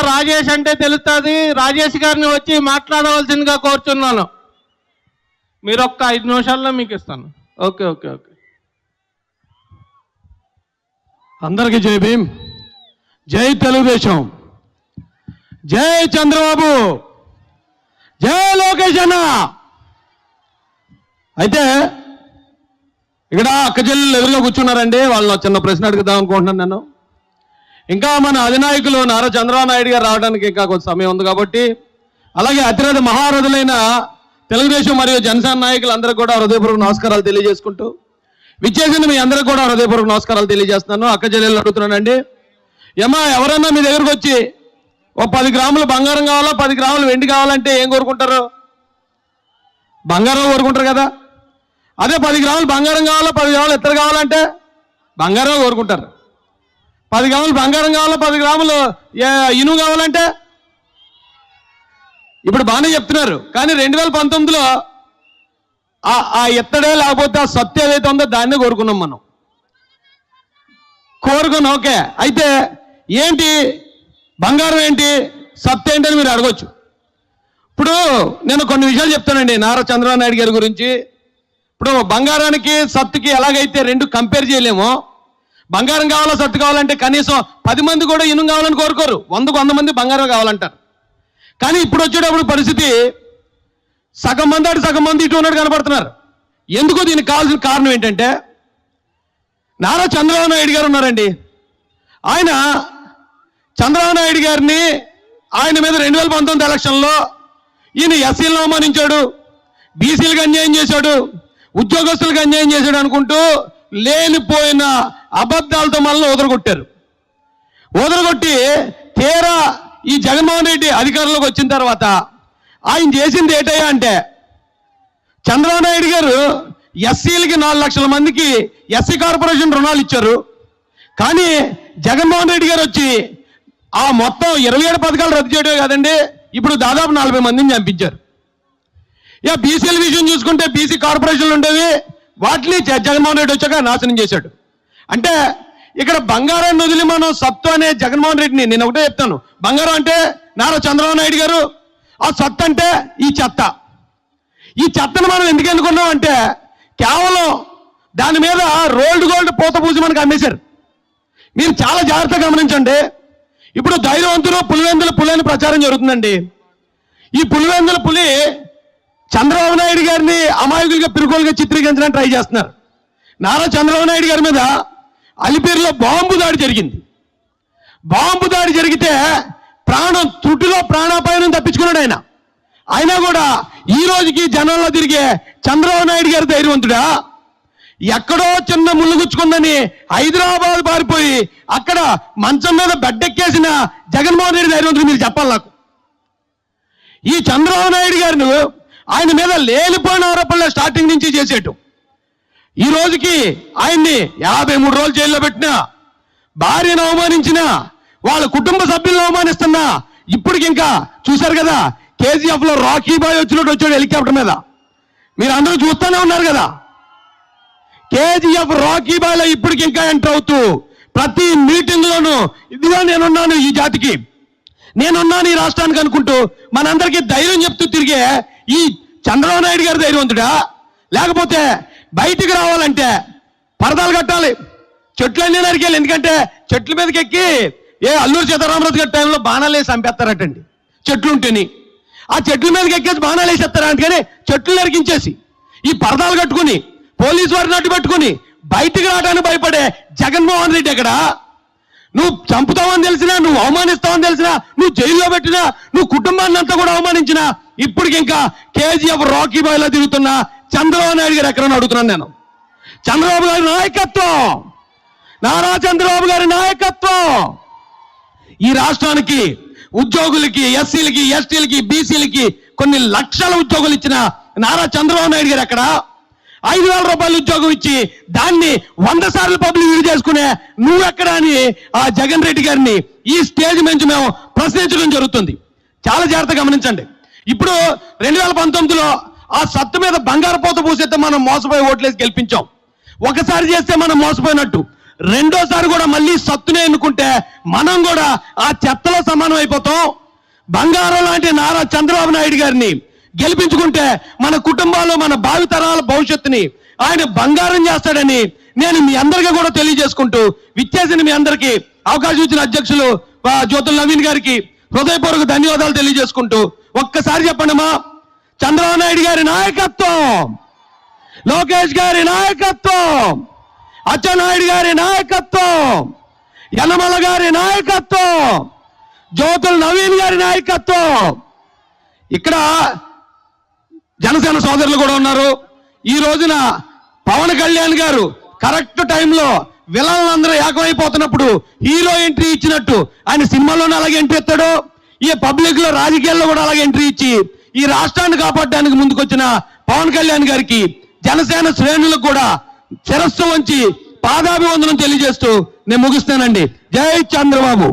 రాజేష్ అంటే తెలుస్తుంది. రాజేష్ గారిని వచ్చి మాట్లాడవలసిందిగా కోరుచున్నాను. మీరు ఒక్క ఐదు నిమిషాల్లో మీకు ఇస్తాను. Okay okay okay. అందరికీ జై భీమ్. జై తెలుగుదేశం. జై చంద్రబాబు. జై లోకేష్ అన్న. అయితే ఇక్కడ అక్క చెల్లెలు ఎదురుగా కూర్చున్నారండి. వాళ్ళని చిన్న ప్రశ్న అడుగుదాం అనుకుంటున్నాను నేను. ఇంకా మన అధినాయకులు నారా చంద్రబాబు నాయుడు గారు రావడానికి ఇంకా కొంత సమయం ఉంది కాబట్టి అలాగే అతిరథ మహారథులైన తెలుగుదేశం మరియు జనసేన నాయకులు అందరికీ కూడా హృదయపూర్వక నమస్కారాలు తెలియజేసుకుంటూ విచ్చేసిన మీ అందరికి కూడా హృదయపూర్వక నమస్కారాలు తెలియజేస్తున్నాను. అక్క చెల్లెలు అడుగుతున్నానండి. ఏమా ఎవరన్నా మీ దగ్గరకు వచ్చి ఓ పది గ్రాములు బంగారం కావాలా పది గ్రాములు వెండి కావాలంటే ఏం కోరుకుంటారు? బంగారం కోరుకుంటారు కదా. అదే పది గ్రాములు బంగారం కావాలా పది గ్రాములు ఇత్తరు కావాలంటే బంగారం కోరుకుంటారు. పది గ్రాములు బంగారం కావాలా? పది గ్రాములు ఇనుము కావాలంటే? ఇప్పుడు బాగానే చెప్తున్నారు. కానీ రెండు వేల పంతొమ్మిదిలో ఆ ఎత్తడే లేకపోతే ఆ సత్య ఏదైతే ఉందో దాన్నే కోరుకున్నాం మనం. కోరుకున్నాం ఓకే. అయితే ఏంటి? బంగారం ఏంటి? సత్య ఏంటి అని మీరు అడగొచ్చు. ఇప్పుడు నేను కొన్ని విషయాలు చెప్తానండి నారా చంద్రబాబు నాయుడు గారి గురించి. ఇప్పుడు బంగారానికి సత్తుకి ఎలాగైతే రెండు కంపేర్ చేయలేమో బంగారం కావాలో సత్తు కావాలంటే కనీసం పది మంది కూడా ఇనుము కావాలని కోరుకోరు. వందకు వంద మంది బంగారం కావాలంటారు. కానీ ఇప్పుడు వచ్చేటప్పుడు పరిస్థితి సగం మంది అటు సగం మంది ఇటు ఉన్నట్టు కనపడుతున్నారు. ఎందుకో దీనికి కావాల్సిన కారణం ఏంటంటే నారా చంద్రబాబు నాయుడు గారు ఉన్నారండి. ఆయన చంద్రబాబు నాయుడు గారిని ఆయన మీద రెండు వేల పంతొమ్మిది ఎలక్షన్లో ఈయన ఎస్సీలను అవమానించాడు బీసీలకు అన్యాయం చేశాడు ఉద్యోగస్తులకు అన్యాయం చేశాడు అనుకుంటూ లేనిపోయిన అబద్ధాలతో మనల్ని వదలగొట్టారు. వదలగొట్టి తీరా ఈ జగన్మోహన్ రెడ్డి అధికారంలోకి వచ్చిన తర్వాత ఆయన చేసింది ఏటయ్యా అంటే చంద్రబాబు నాయుడు గారు ఎస్సీలకి నాలుగు లక్షల మందికి ఎస్సీ కార్పొరేషన్ రుణాలు ఇచ్చారు. కానీ జగన్మోహన్ రెడ్డి గారు వచ్చి ఆ మొత్తం ఇరవై ఏడు పథకాలు రద్దు చేయడమే కాదండి ఇప్పుడు దాదాపు నలభై మందిని చంపించారు. ఇక బీసీల విషయం చూసుకుంటే బీసీ కార్పొరేషన్లు ఉండేవి వాటిని జగన్మోహన్ రెడ్డి వచ్చాక నాశనం చేశాడు. అంటే ఇక్కడ బంగారాన్ని వదిలి మనం సత్తు అనే జగన్మోహన్ రెడ్డిని నేను ఒకటే చెప్తాను. బంగారం అంటే నారా చంద్రబాబు నాయుడు గారు ఆ సత్తు అంటే ఈ చెత్త. ఈ చెత్తను మనం ఎందుకు ఎన్నుకున్నాం అంటే కేవలం దాని మీద రోల్డ్ గోల్డ్ పూత పూసి మనకు అమ్మేశారు. మీరు చాలా జాగ్రత్తగా గమనించండి. ఇప్పుడు ధైర్యవంతులు పులివెందుల పులి అని ప్రచారం జరుగుతుందండి. ఈ పులివెందుల పులి చంద్రబాబు నాయుడు గారిని అమాయకులుగా పిరుకోలుగా చిత్రీకరించడానికి ట్రై చేస్తున్నారు. నారా చంద్రబాబు నాయుడు గారి మీద అలిపిరిలో బాంబు దాడి జరిగింది. బాంబు దాడి జరిగితే ప్రాణం త్రుటిలో ప్రాణాపాయం తప్పించుకున్నాడు ఆయన. అయినా కూడా ఈ రోజుకి జనంలో తిరిగే చంద్రబాబు నాయుడు గారి ధైర్యవంతుడా? ఎక్కడో చిన్న ముళ్ళు గుచ్చుకుందని హైదరాబాద్ పారిపోయి అక్కడ మంచం మీద బెడ్డెక్కేసిన జగన్మోహన్ రెడ్డి ధైర్యవంతుడు మీరు చెప్పాలి నాకు. ఈ చంద్రబాబు నాయుడు గారిని ఆయన మీద లేనిపోయిన ఆరోపణలు స్టార్టింగ్ నుంచి చేసేటు ఈ రోజుకి ఆయన్ని యాభై మూడు రోజులు జైల్లో పెట్టినా భార్యను అవమానించిన వాళ్ళ కుటుంబ సభ్యులను అవమానిస్తున్నా ఇప్పటికి ఇంకా చూశారు కదా కేజీఎఫ్లో రాకీ బాయ్ వచ్చినట్టు వచ్చాడు హెలికాప్టర్ మీద. మీరు అందరూ చూస్తూనే ఉన్నారు కదా. కేజీఎఫ్ రాకీ బాయ్లో ఇప్పటికి ఇంకా ఎంటర్ అవుతూ ప్రతి మీటింగ్ లోనూ ఇదిగో నేనున్నాను ఈ జాతికి. నేనున్నాను ఈ రాష్ట్రానికి అనుకుంటూ మనందరికీ ధైర్యం చెప్తూ తిరిగే ఈ చంద్రబాబు నాయుడు గారి ధైర్యవంతుడా? లేకపోతే బయటికి రావాలంటే పరదాలు కట్టాలి. చెట్లన్నీ నరికేయాలి. ఎందుకంటే చెట్ల మీదకి ఎక్కి ఏ అల్లూరు సీతారామరాజు గారి టైంలో బాణాలు వేసి చంపేస్తారటండి. చెట్లు ఉంటేని. ఆ చెట్ల మీదకి ఎక్కేసి బాణాలు వేసేస్తారా. అందుకని చెట్లు నరికించేసి ఈ పరదాలు కట్టుకుని పోలీసు వారిని అడ్డు పెట్టుకుని బయటికి రావడానికి భయపడే జగన్మోహన్ రెడ్డి ఎక్కడ? నువ్వు చంపుతావని తెలిసినా నువ్వు అవమానిస్తావని తెలిసినా నువ్వు జైల్లో పెట్టినా నువ్వు కుటుంబాన్ని అంతా కూడా అవమానించినా ఇప్పటికింకా కేజీఎఫ్ రాకీ బాయ్లో తిరుగుతున్నా చంద్రబాబు నాయుడు గారు ఎక్కడ అడుగుతున్నాను నేను. చంద్రబాబు గారి నాయకత్వం. నారా చంద్రబాబు గారి నాయకత్వం. ఈ రాష్ట్రానికి ఉద్యోగులకి ఎస్సీలకి ఎస్టీలకి బీసీలకి కొన్ని లక్షల ఉద్యోగులు ఇచ్చిన నారా చంద్రబాబు నాయుడు గారు ఎక్కడ? ఐదు వేల రూపాయలు ఉద్యోగం ఇచ్చి దాన్ని వంద సార్లు పబ్లిక్ యూజ్ చేసుకునే నువ్వెక్కడ అని ఆ జగన్ రెడ్డి గారిని ఈ స్టేజ్ నుంచి మేము ప్రశ్నించడం జరుగుతుంది. చాలా జాగ్రత్త గమనించండి. ఇప్పుడు రెండు వేల పంతొమ్మిదిలో ఆ సత్తు మీద బంగారు పోత పూసేస్తే మనం మోసపోయి ఓట్లేసి గెలిపించాం. ఒకసారి చేస్తే మనం మోసపోయినట్టు. రెండోసారి కూడా మళ్ళీ సత్తునే ఎన్నుకుంటే మనం కూడా ఆ చెత్తలో సమానం అయిపోతాం. బంగారం లాంటి నారా చంద్రబాబు నాయుడు గారిని గెలిపించుకుంటే మన కుటుంబాలు మన భావితరాల భవిష్యత్తుని ఆయన బంగారం చేస్తాడని నేను మీ అందరికీ కూడా తెలియజేసుకుంటూ విచ్చేసిన మీ అందరికీ అవకాశం ఇచ్చిన అధ్యక్షులు జ్యోతుల నవీన్ గారికి హృదయపూర్వక ధన్యవాదాలు తెలియజేసుకుంటూ ఒక్కసారి చెప్పండి మా చంద్రబాబు నాయుడు గారి నాయకత్వం లోకేష్ గారి నాయకత్వం అచ్చెన్నాయుడు గారి నాయకత్వం యనమల గారి నాయకత్వం జ్యోతుల నవీన్ గారి నాయకత్వం. ఇక్కడ జనసేన సోదరులు కూడా ఉన్నారు. ఈ రోజున పవన్ కళ్యాణ్ గారు కరెక్ట్ టైంలో విలన్లందరూ ఏకమైపోతున్నప్పుడు హీరో ఎంట్రీ ఇచ్చినట్టు ఆయన సినిమాలోనే అలాగే ఎంట్రీ ఇస్తాడు ఈ పబ్లిక్లో రాజకీయాల్లో కూడా అలాగే ఎంట్రీ ఇచ్చి ఈ రాష్ట్రాన్ని కాపాడడానికి ముందుకొచ్చిన పవన్ కళ్యాణ్ గారికి జనసేన శ్రేణులకు కూడా శిరస్సు వంచి పాదాభివందనం తెలియజేస్తూ నేను ముగిస్తానండి జై చంద్రబాబు.